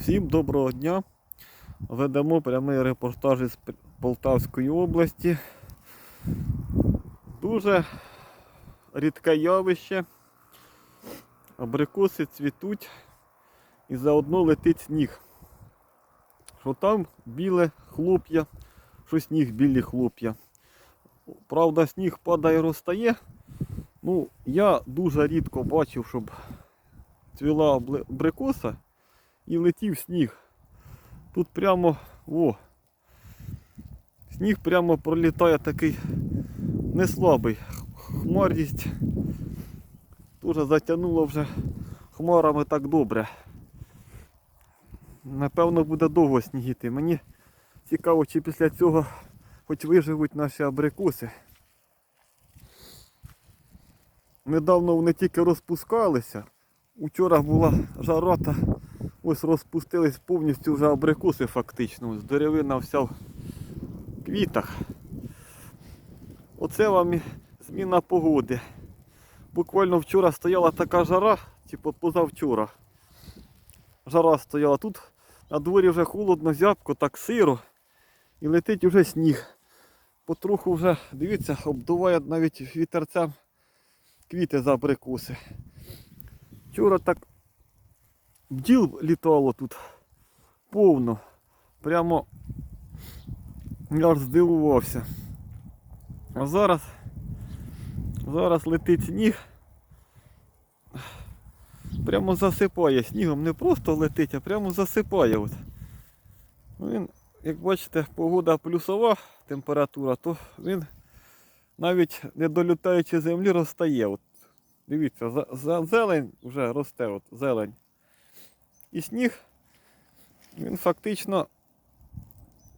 Всім доброго дня. Ведемо прямий репортаж із Полтавської області. Дуже рідке явище. Абрикоси цвітуть і заодно летить сніг. Що там біле хлоп'я, що сніг білі хлоп'я. Правда, сніг падає, розтає. Ну, я дуже рідко бачив, щоб цвіла абрикоса і летів сніг. Тут прямо, о, сніг прямо пролітає такий не слабий. Хмарність дуже затягнуло вже хмарами так добре. Напевно, буде довго снігіти. Мені цікаво, чи після цього хоч виживуть наші абрикоси. Недавно вони тільки розпускалися. Учора була жарота, ось розпустились повністю вже абрикоси фактично. Ось деревина вся в квітах. Оце вам зміна погоди. Буквально вчора стояла така жара, типу позавчора. Жара стояла тут, на дворі вже холодно, зябко, так сиро. І летить вже сніг. Потроху вже, дивіться, обдуває навіть вітерцем квіти за абрикоси. Вчора так бджіл літало тут повно. Прямо я здивувався. А зараз, зараз летить сніг. Прямо засипає снігом, не просто летить, а прямо засипає. От. Ну, Він, як бачите, погода плюсова температура, то він навіть не долітаючи землі розтає. От. Дивіться, за, за, зелень вже росте, от, зелень. І сніг, він фактично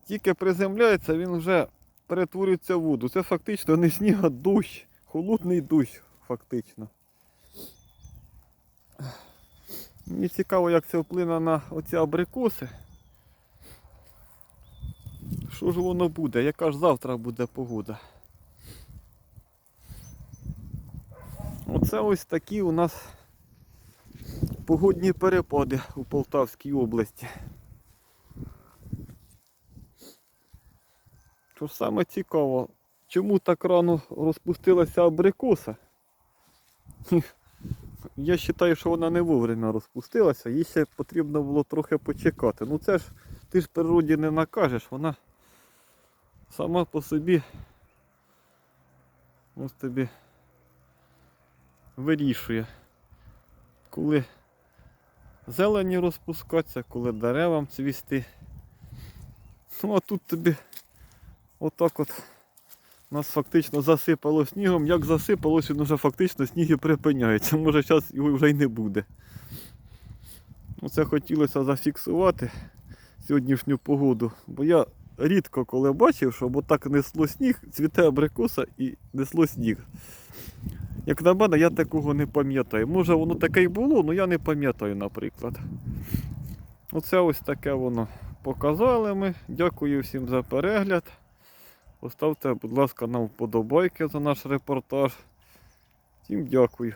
тільки приземляється, він вже перетворюється в воду. Це фактично не сніг, а дощ, холодний дощ, фактично. Мені цікаво, як це вплине на оці абрикоси. Що ж воно буде? Яка ж завтра буде погода? Оце ось такі у нас погодні перепади у Полтавській області. Що саме цікаво, чому так рано розпустилася абрикоса? Я вважаю, що вона не вовремя розпустилася, їй ще потрібно було трохи почекати. Ну це ж ти ж природі не накажеш, вона сама по собі ось тобі вирішує, коли зелені розпускатися, коли деревам цвісти. Ну а тут тобі отак от нас фактично засипало снігом. Як засипалось, він вже фактично сніг і припиняється. Може зараз його вже й не буде. Оце хотілося зафіксувати сьогоднішню погоду, бо я рідко коли бачив, щоб отак несло сніг, цвіте абрикоса і несло сніг. Як на мене, я такого не пам'ятаю. Може воно таке й було, але я не пам'ятаю, наприклад. Оце ось таке воно показали ми. Дякую всім за перегляд. Поставте, будь ласка, нам вподобайки за наш репортаж. Всім дякую.